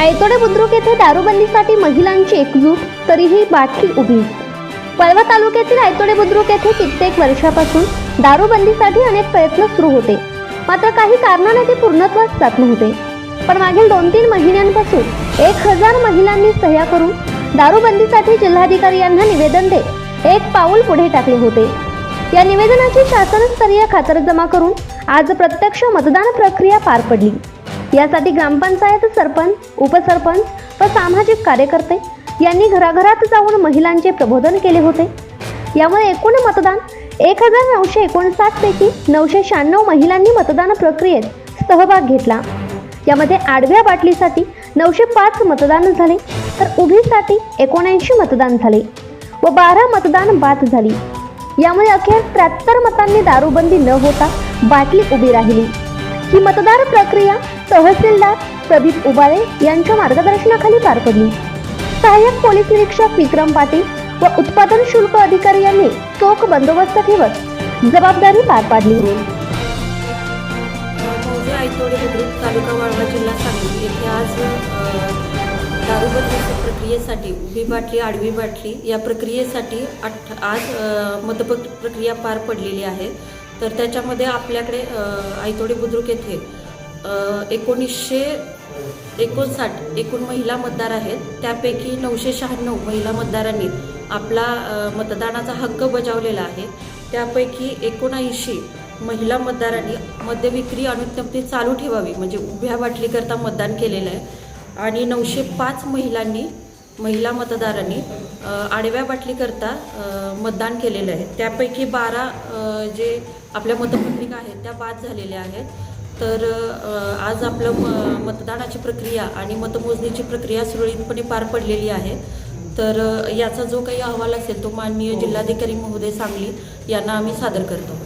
ऐतोडे बुद्रुक येथे दारूबंदीसाठी महिलांची एकजूट तरीही बाटली उभी. पळवा तालुक्यातील ऐतोडे बुद्रुक येथे कित्येक वर्षापासून दारूबंदीसाठी अनेक प्रयत्न सुरू होते. मात्र काही कारणाने ते पूर्णत्वास जात नव्हते. पण मागील दोन तीन महिन्यांपासून एक हजार महिलांनी सह्या करून दारूबंदीसाठी जिल्हाधिकारी यांना निवेदन देत एक पाऊल पुढे टाकले होते. या निवेदनाची शासनस्तरीय खातरजमा करून आज प्रत्यक्ष मतदान प्रक्रिया पार पडली. यासाठी ग्रामपंचायत सरपंच उपसरपंच व सामाजिक कार्यकर्ते यांनी घराघरात जाऊन महिलांचे प्रबोधन केले होते. यामुळे एकूण मतदान एक हजार नऊशे एकोणसाठ पैकी नऊशे शहाण्णव महिलांनी मतदान प्रक्रियेत सहभाग घेतला. यामध्ये आडव्या बाटलीसाठी नऊशे पाच मतदान झाले तर उभीसाठी एकोणऐंशी मतदान झाले व बारा मतदान बाद झाली. यामुळे अखेर त्र्याहत्तर मतांनी दारूबंदी न होता बाटली उभी राहिली. ही मतदार प्रक्रिया तहसीलदार प्रदीप उबाळे यांच्या मार्गदर्शनाखाली पार पडली. सहाय्यक पोलीस निरीक्षक विक्रम पाटील व उत्पादन शुल्क अधिकारी यांनी चोख बंदोबस्त ठेवत जबाबदारी पार पाडली. मौजे बुद्रुक तालुका वाळवा जिल्हा सांगली. येथे आज दारूबंदी प्रक्रियेसाठी उभी बाटली आडवी बाटली या प्रक्रियेसाठी अठ आज मतप प्रक्रिया पार पडलेली आहे. तर त्याच्यामध्ये आपल्याकडे अ, आयतोडे बुद्रुक येथे एकोणीसशे एकोणसाठ एकूण महिला मतदार आहेत. त्यापैकी नऊशे शहाण्णव महिला मतदारांनी आपला मतदानाचा हक्क बजावलेला आहे. त्यापैकी एकोणऐंशी महिला मतदारांनी मद्यविक्री अनुज्ञप्ती चालू ठेवावी म्हणजे उभ्या बाटलीकरता मतदान केलेलं आहे. आणि नऊशे पाच महिलांनी महिला मतदारांनी आडव्या बाटलीकरता मतदान केलेलं आहे. त्यापैकी बारा जे आपल्या मतपत्रिका आहेत त्या बाद झालेल्या आहेत. तर आज आपलं म मतदानाची प्रक्रिया आणि मतमोजणीची प्रक्रिया सुरळीतपणे पार पडलेली आहे. तर याचा जो काही अहवाल असेल तो माननीय जिल्हाधिकारी महोदय सांगली यांना आम्ही सादर करतो.